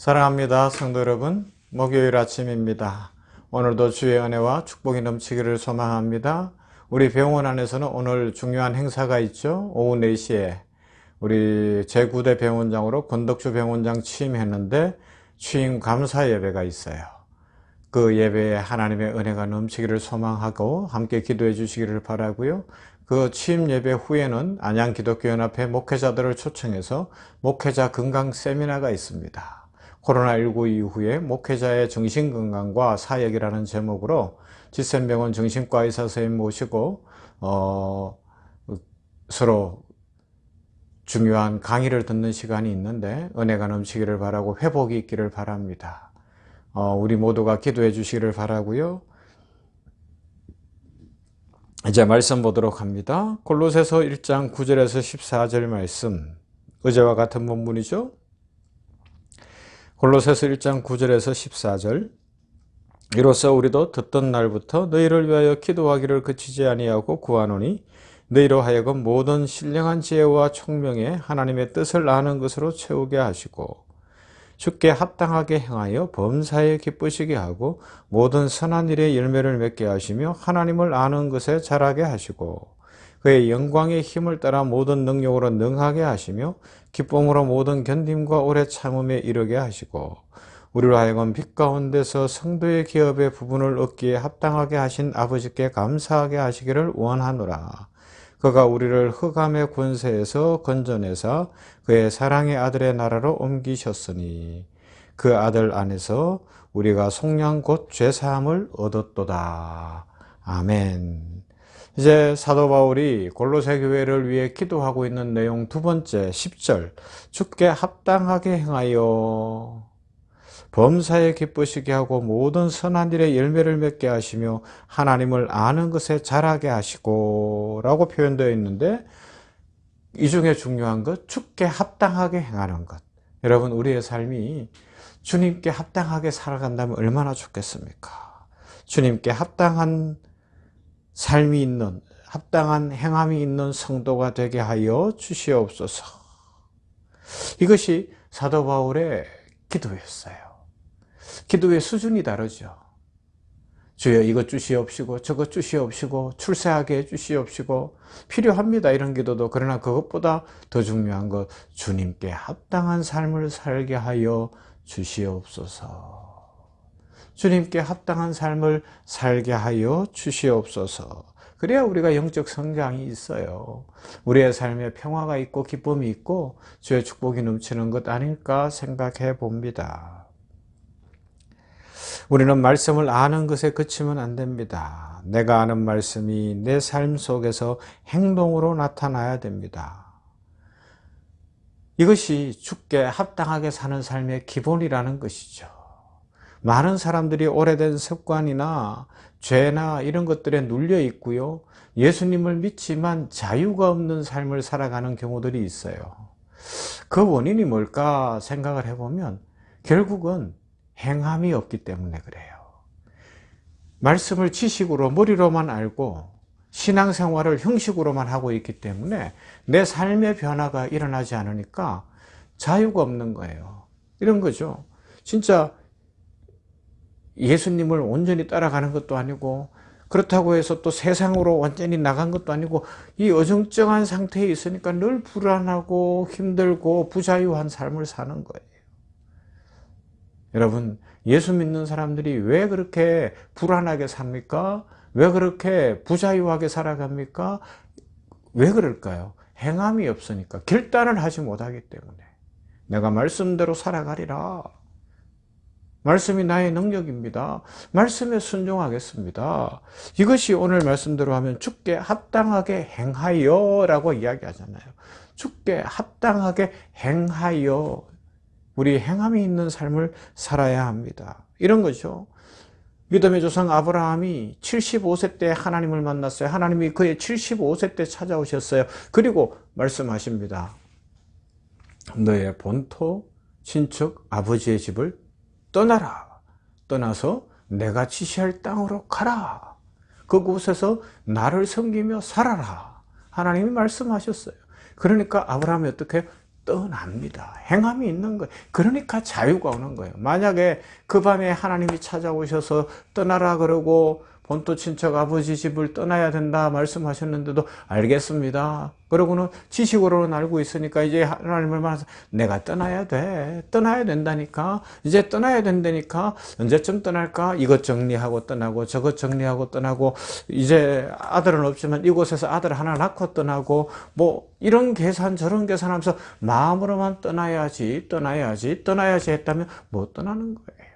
사랑합니다. 성도 여러분, 목요일 아침입니다. 오늘도 주의 은혜와 축복이 넘치기를 소망합니다. 우리 병원 안에서는 오늘 중요한 행사가 있죠. 오후 4시에 우리 제9대 병원장으로 권덕주 병원장 취임했는데 취임 감사 예배가 있어요. 그 예배에 하나님의 은혜가 넘치기를 소망하고 함께 기도해 주시기를 바라고요. 그 취임 예배 후에는 안양 기독교연합회 목회자들을 초청해서 목회자 건강 세미나가 있습니다. 코로나19 이후에 목회자의 정신건강과 사역이라는 제목으로 지센병원 정신과 의사 선생님 모시고 어, 서로 중요한 강의를 듣는 시간이 있는데 은혜가 넘치기를 바라고 회복이 있기를 바랍니다. 어, 우리 모두가 기도해 주시기를 바라고요. 이제 말씀 보도록 합니다. 골로새서 1장 9절에서 14절 말씀. 어제와 같은 본문이죠. 골로새서 1장 9절에서 14절. 이로써 우리도 듣던 날부터 너희를 위하여 기도하기를 그치지 아니하고 구하노니 너희로 하여금 모든 신령한 지혜와 총명에 하나님의 뜻을 아는 것으로 채우게 하시고 주께 합당하게 행하여 범사에 기쁘시게 하고 모든 선한 일에 열매를 맺게 하시며 하나님을 아는 것에 자라게 하시고 그의 영광의 힘을 따라 모든 능력으로 능하게 하시며 기쁨으로 모든 견딤과 오래 참음에 이르게 하시고 우리로 하여금 빛 가운데서 성도의 기업의 부분을 얻기에 합당하게 하신 아버지께 감사하게 하시기를 원하노라. 그가 우리를 흑암의 권세에서 건져내사 그의 사랑의 아들의 나라로 옮기셨으니 그 아들 안에서 우리가 속량 곧 죄사함을 얻었도다. 아멘. 이제 사도 바울이 골로새 교회를 위해 기도하고 있는 내용 두 번째 10절 주께 합당하게 행하여. 범사에 기쁘시게 하고 모든 선한 일에 열매를 맺게 하시며 하나님을 아는 것에 자라게 하시고 라고 표현되어 있는데 이 중에 중요한 것 주께 합당하게 행하는 것. 여러분 우리의 삶이 주님께 합당하게 살아간다면 얼마나 좋겠습니까? 주님께 합당한 삶이 있는 합당한 행함이 있는 성도가 되게 하여 주시옵소서. 이것이 사도 바울의 기도였어요. 기도의 수준이 다르죠. 주여 이것 주시옵시고 저것 주시옵시고 출세하게 해주시옵시고 필요합니다. 이런 기도도 그러나 그것보다 더 중요한 것 주님께 합당한 삶을 살게 하여 주시옵소서 주님께 합당한 삶을 살게 하여 주시옵소서 그래야 우리가 영적 성장이 있어요 우리의 삶에 평화가 있고 기쁨이 있고 주의 축복이 넘치는 것 아닐까 생각해 봅니다 우리는 말씀을 아는 것에 그치면 안 됩니다. 내가 아는 말씀이 내 삶 속에서 행동으로 나타나야 됩니다. 이것이 죽게 합당하게 사는 삶의 기본이라는 것이죠. 많은 사람들이 오래된 습관이나 죄나 이런 것들에 눌려 있고요. 예수님을 믿지만 자유가 없는 삶을 살아가는 경우들이 있어요. 그 원인이 뭘까 생각을 해보면 결국은 행함이 없기 때문에 그래요. 말씀을 지식으로 머리로만 알고 신앙생활을 형식으로만 하고 있기 때문에 내 삶의 변화가 일어나지 않으니까 자유가 없는 거예요. 이런 거죠. 진짜 예수님을 온전히 따라가는 것도 아니고 그렇다고 해서 또 세상으로 완전히 나간 것도 아니고 이 어정쩡한 상태에 있으니까 늘 불안하고 힘들고 부자유한 삶을 사는 거예요. 여러분 예수 믿는 사람들이 왜 그렇게 불안하게 삽니까? 왜 그렇게 부자유하게 살아갑니까? 왜 그럴까요? 행함이 없으니까 결단을 하지 못하기 때문에 내가 말씀대로 살아가리라 말씀이 나의 능력입니다. 말씀에 순종하겠습니다. 이것이 오늘 말씀대로 하면 죽게 합당하게 행하여 라고 이야기하잖아요. 죽게 합당하게 행하여 우리 행함이 있는 삶을 살아야 합니다. 이런 거죠. 믿음의 조상 아브라함이 75세 때 하나님을 만났어요. 하나님이 그의 75세 때 찾아오셨어요. 그리고 말씀하십니다. 너의 본토, 친척, 아버지의 집을 떠나라. 떠나서 내가 지시할 땅으로 가라. 그곳에서 나를 섬기며 살아라. 하나님이 말씀하셨어요. 그러니까 아브라함이 어떻게 떠납니다. 행함이 있는 거예요. 그러니까 자유가 오는 거예요. 만약에 그 밤에 하나님이 찾아오셔서 떠나라 그러고 본토 친척 아버지 집을 떠나야 된다 말씀하셨는데도 알겠습니다. 그러고는 지식으로는 알고 있으니까 이제 하나님을 만나서 내가 떠나야 돼. 떠나야 된다니까. 이제 떠나야 된다니까. 언제쯤 떠날까? 이것 정리하고 떠나고 저것 정리하고 떠나고 이제 아들은 없지만 이곳에서 아들 하나 낳고 떠나고 뭐 이런 계산 저런 계산하면서 마음으로만 떠나야지 떠나야지 떠나야지 했다면 못 떠나는 거예요.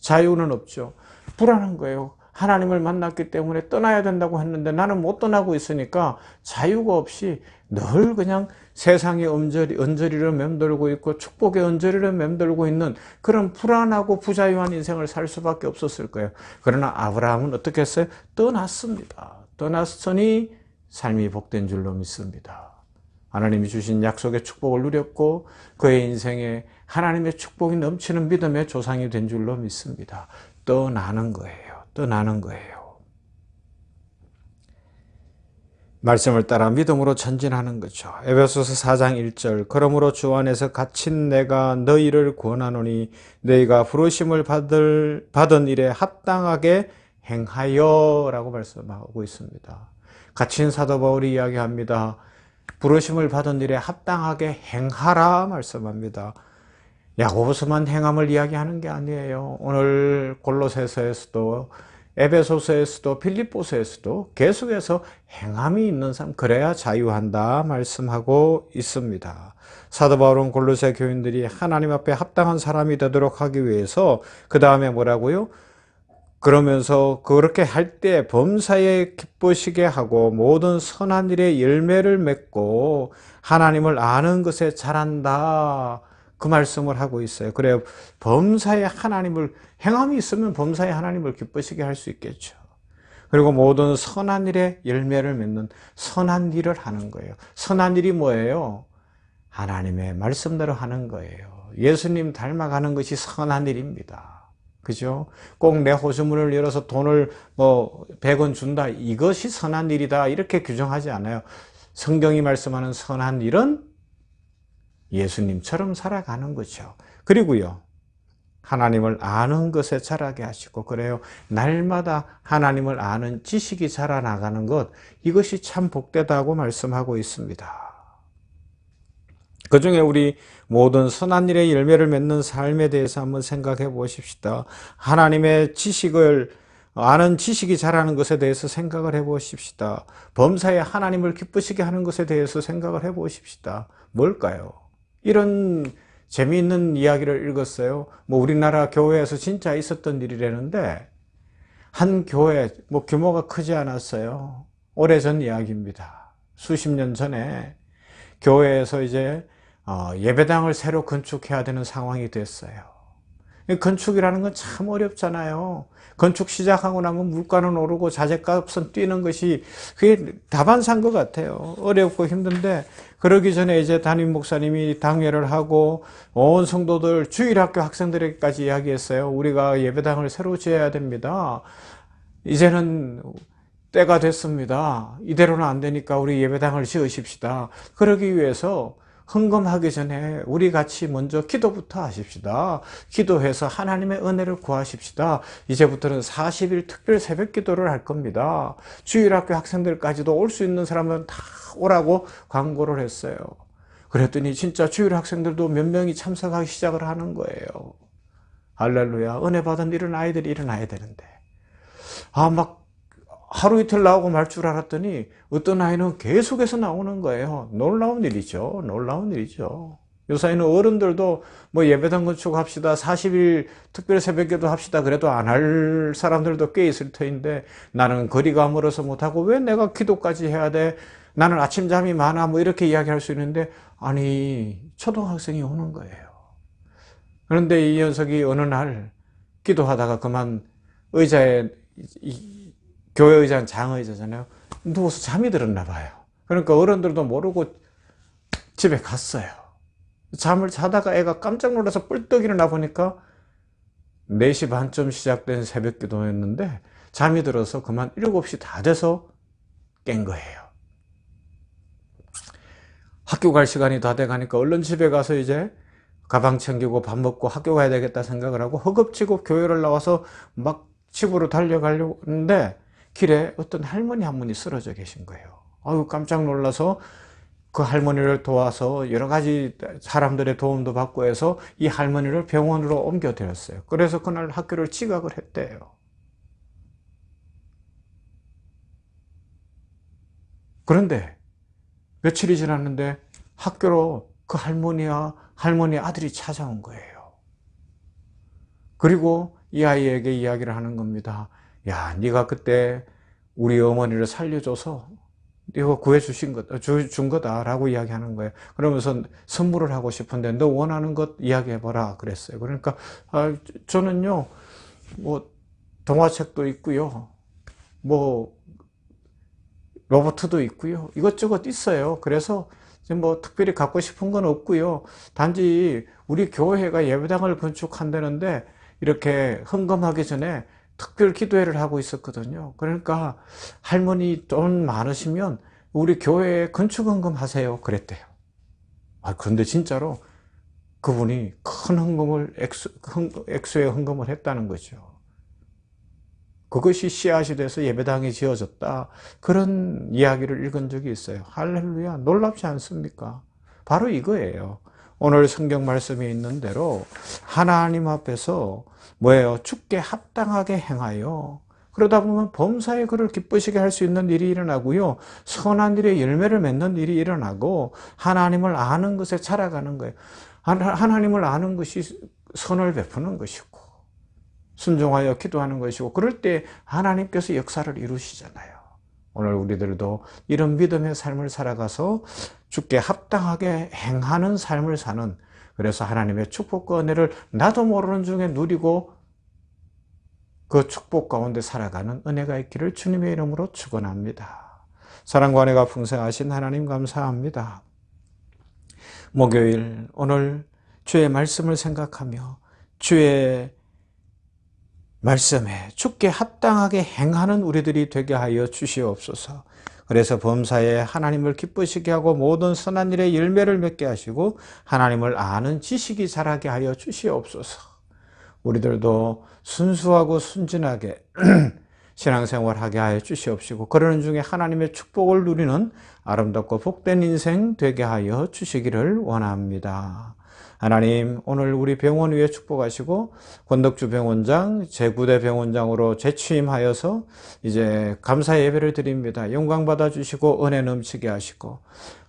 자유는 없죠. 불안한 거예요. 하나님을 만났기 때문에 떠나야 된다고 했는데 나는 못 떠나고 있으니까 자유가 없이 늘 그냥 세상의 언저리, 언저리를 맴돌고 있고 축복의 언저리를 맴돌고 있는 그런 불안하고 부자유한 인생을 살 수밖에 없었을 거예요. 그러나 아브라함은 어떻게 했어요? 떠났습니다. 떠났으니 삶이 복된 줄로 믿습니다. 하나님이 주신 약속의 축복을 누렸고 그의 인생에 하나님의 축복이 넘치는 믿음의 조상이 된 줄로 믿습니다. 떠나는 거예요. 떠나는 거예요. 말씀을 따라 믿음으로 전진하는 거죠. 에베소서 4장 1절 그러므로 주 안에서 갇힌 내가 너희를 구원하노니 너희가 부르심을 받을, 받은 일에 합당하게 행하여 라고 말씀하고 있습니다. 갇힌 사도 바울이 이야기합니다. 부르심을 받은 일에 합당하게 행하라 말씀합니다. 야고보서만 행함을 이야기하는 게 아니에요. 오늘 골로새서에서도 에베소서에서도 필립보서에서도 계속해서 행함이 있는 삶 그래야 자유한다 말씀하고 있습니다. 사도 바울은 골로새 교인들이 하나님 앞에 합당한 사람이 되도록 하기 위해서 그 다음에 뭐라고요? 그러면서 그렇게 할 때 범사에 기쁘시게 하고 모든 선한 일에 열매를 맺고 하나님을 아는 것에 잘한다. 그 말씀을 하고 있어요. 그래요. 범사에 하나님을, 행함이 있으면 범사에 하나님을 기쁘시게 할 수 있겠죠. 그리고 모든 선한 일에 열매를 맺는 선한 일을 하는 거예요. 선한 일이 뭐예요? 하나님의 말씀대로 하는 거예요. 예수님 닮아가는 것이 선한 일입니다. 그죠? 꼭 내 호주문을 열어서 돈을 뭐 100원 준다. 이것이 선한 일이다. 이렇게 규정하지 않아요. 성경이 말씀하는 선한 일은 예수님처럼 살아가는 거죠. 그리고요. 하나님을 아는 것에 자라게 하시고 그래요. 날마다 하나님을 아는 지식이 자라나가는 것 이것이 참 복되다고 말씀하고 있습니다. 그 중에 우리 모든 선한 일의 열매를 맺는 삶에 대해서 한번 생각해 보십시다. 하나님의 지식을 아는 지식이 자라는 것에 대해서 생각을 해 보십시다. 범사에 하나님을 기쁘시게 하는 것에 대해서 생각을 해 보십시다. 뭘까요? 이런 재미있는 이야기를 읽었어요. 뭐 우리나라 교회에서 진짜 있었던 일이라는데 한 교회 뭐 규모가 크지 않았어요. 오래전 이야기입니다. 수십 년 전에 교회에서 이제 어, 예배당을 새로 건축해야 되는 상황이 됐어요. 건축이라는 건 참 어렵잖아요. 건축 시작하고 나면 물가는 오르고 자재값은 뛰는 것이 그게 다반사인 것 같아요. 어렵고 힘든데 그러기 전에 이제 담임 목사님이 당회를 하고 온 성도들 주일학교 학생들에게까지 이야기했어요. 우리가 예배당을 새로 지어야 됩니다. 이제는 때가 됐습니다. 이대로는 안 되니까 우리 예배당을 지으십시다. 그러기 위해서 헌금하기 전에 우리 같이 먼저 기도부터 하십시다. 기도해서 하나님의 은혜를 구하십시다. 이제부터는 40일 특별 새벽 기도를 할 겁니다. 주일학교 학생들까지도 올 수 있는 사람은 다 오라고 광고를 했어요. 그랬더니 진짜 주일 학생들도 몇 명이 참석하기 시작을 하는 거예요. 할렐루야. 은혜 받은 이런 아이들이 일어나야 되는데. 아, 막 하루 이틀 나오고 말 줄 알았더니 어떤 아이는 계속해서 나오는 거예요. 놀라운 일이죠. 놀라운 일이죠. 요사이는 어른들도 뭐 예배당 건축합시다. 40일 특별 새벽기도 합시다. 그래도 안 할 사람들도 꽤 있을 터인데 나는 거리가 멀어서 못하고 왜 내가 기도까지 해야 돼? 나는 아침잠이 많아. 뭐 이렇게 이야기할 수 있는데 아니 초등학생이 오는 거예요. 그런데 이 녀석이 어느 날 기도하다가 그만 의자에 교회 의자는 장의자잖아요. 누워서 잠이 들었나 봐요. 그러니까 어른들도 모르고 집에 갔어요. 잠을 자다가 애가 깜짝 놀라서 뿔떡 일어나 보니까 4시 반쯤 시작된 새벽 기도였는데 잠이 들어서 그만 7시 다 돼서 깬 거예요. 학교 갈 시간이 다 돼 가니까 얼른 집에 가서 이제 가방 챙기고 밥 먹고 학교 가야 되겠다 생각을 하고 허겁지겁 교회를 나와서 막 집으로 달려가려고 하는데 길에 어떤 할머니 한 분이 쓰러져 계신 거예요. 아유 깜짝 놀라서 그 할머니를 도와서 여러 가지 사람들의 도움도 받고 해서 이 할머니를 병원으로 옮겨드렸어요. 그래서 그날 학교를 지각을 했대요. 그런데 며칠이 지났는데 학교로 그 할머니와 할머니 아들이 찾아온 거예요. 그리고 이 아이에게 이야기를 하는 겁니다. 야, 네가 그때 우리 어머니를 살려줘서 네가 구해주신 것, 주, 준 거다라고 이야기하는 거예요. 그러면서 선물을 하고 싶은데 너 원하는 것 이야기해봐라 그랬어요. 그러니까 아, 저는요, 뭐 동화책도 있고요, 뭐 로버트도 있고요, 이것저것 있어요. 그래서 뭐 특별히 갖고 싶은 건 없고요. 단지 우리 교회가 예배당을 건축한다는데 이렇게 헌금하기 전에 특별 기도회를 하고 있었거든요. 그러니까 할머니 돈 많으시면 우리 교회에 건축 헌금 하세요. 그랬대요. 아, 그런데 진짜로 그분이 큰 헌금을 액수, 액수의 헌금을 했다는 거죠. 그것이 씨앗이 돼서 예배당이 지어졌다. 그런 이야기를 읽은 적이 있어요. 할렐루야. 놀랍지 않습니까? 바로 이거예요. 오늘 성경 말씀에 있는 대로 하나님 앞에서 뭐예요? 죽게 합당하게 행하여 그러다 보면 범사에 그를 기쁘시게 할 수 있는 일이 일어나고요. 선한 일의 열매를 맺는 일이 일어나고 하나님을 아는 것에 자라가는 거예요. 하나님을 아는 것이 선을 베푸는 것이고 순종하여 기도하는 것이고 그럴 때 하나님께서 역사를 이루시잖아요. 오늘 우리들도 이런 믿음의 삶을 살아가서 주께 합당하게 행하는 삶을 사는 그래서 하나님의 축복과 은혜를 나도 모르는 중에 누리고 그 축복 가운데 살아가는 은혜가 있기를 주님의 이름으로 축원합니다. 사랑과 은혜가 풍성하신 하나님 감사합니다. 목요일 오늘 주의 말씀을 생각하며 주의 말씀에 죽게 합당하게 행하는 우리들이 되게 하여 주시옵소서. 그래서 범사에 하나님을 기쁘시게 하고 모든 선한 일에 열매를 맺게 하시고 하나님을 아는 지식이 자라게 하여 주시옵소서. 우리들도 순수하고 순진하게 신앙생활 하게 하여 주시옵시고 그러는 중에 하나님의 축복을 누리는 아름답고 복된 인생 되게 하여 주시기를 원합니다. 하나님 오늘 우리 병원 위에 축복하시고 권덕주 병원장 제9대 병원장으로 재취임하여서 이제 감사 예배를 드립니다. 영광 받아 주시고 은혜 넘치게 하시고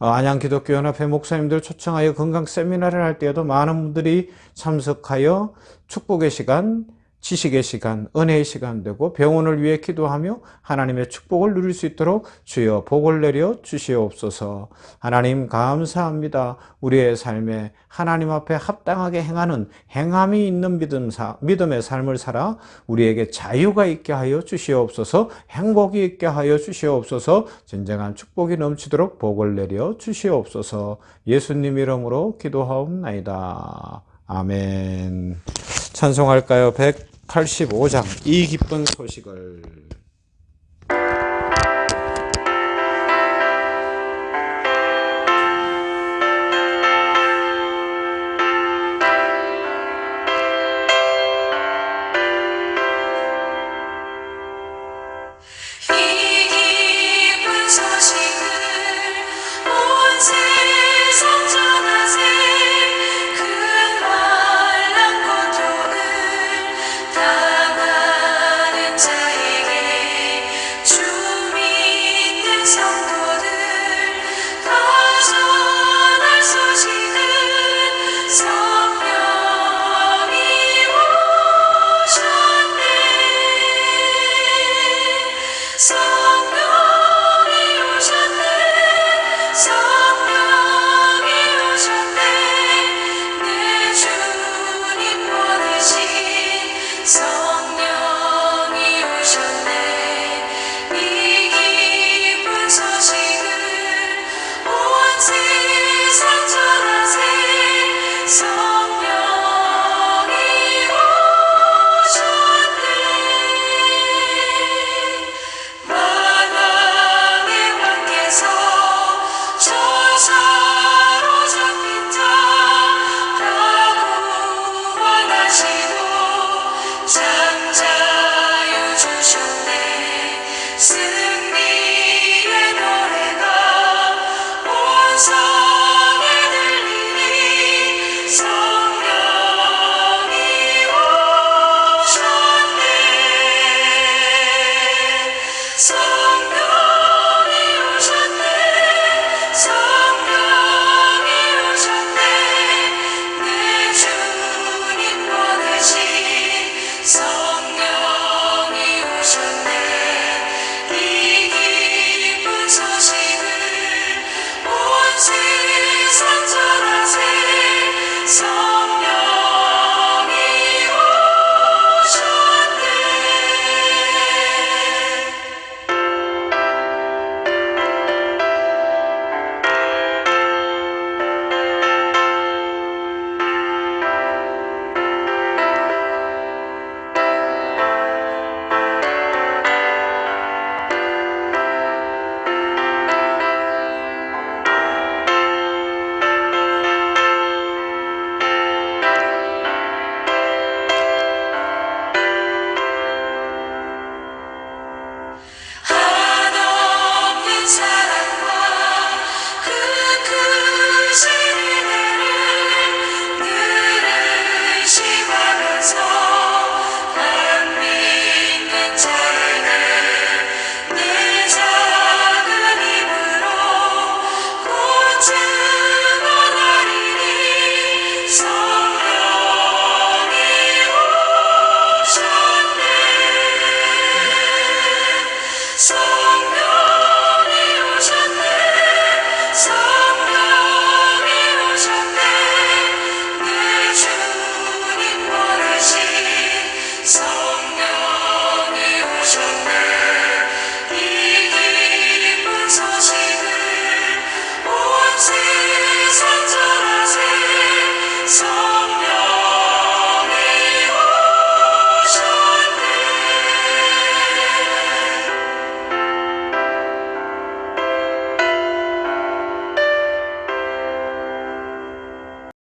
어, 안양 기독교 연합회 목사님들 초청하여 건강 세미나를 할 때에도 많은 분들이 참석하여 축복의 시간 지식의 시간, 은혜의 시간 되고 병원을 위해 기도하며 하나님의 축복을 누릴 수 있도록 주여 복을 내려 주시옵소서. 하나님 감사합니다. 우리의 삶에 하나님 앞에 합당하게 행하는 행함이 있는 믿음 사, 믿음의 삶을 살아 우리에게 자유가 있게 하여 주시옵소서. 행복이 있게 하여 주시옵소서. 진정한 축복이 넘치도록 복을 내려 주시옵소서. 예수님 이름으로 기도하옵나이다. 아멘. 찬송할까요? 185장 이 기쁜 소식을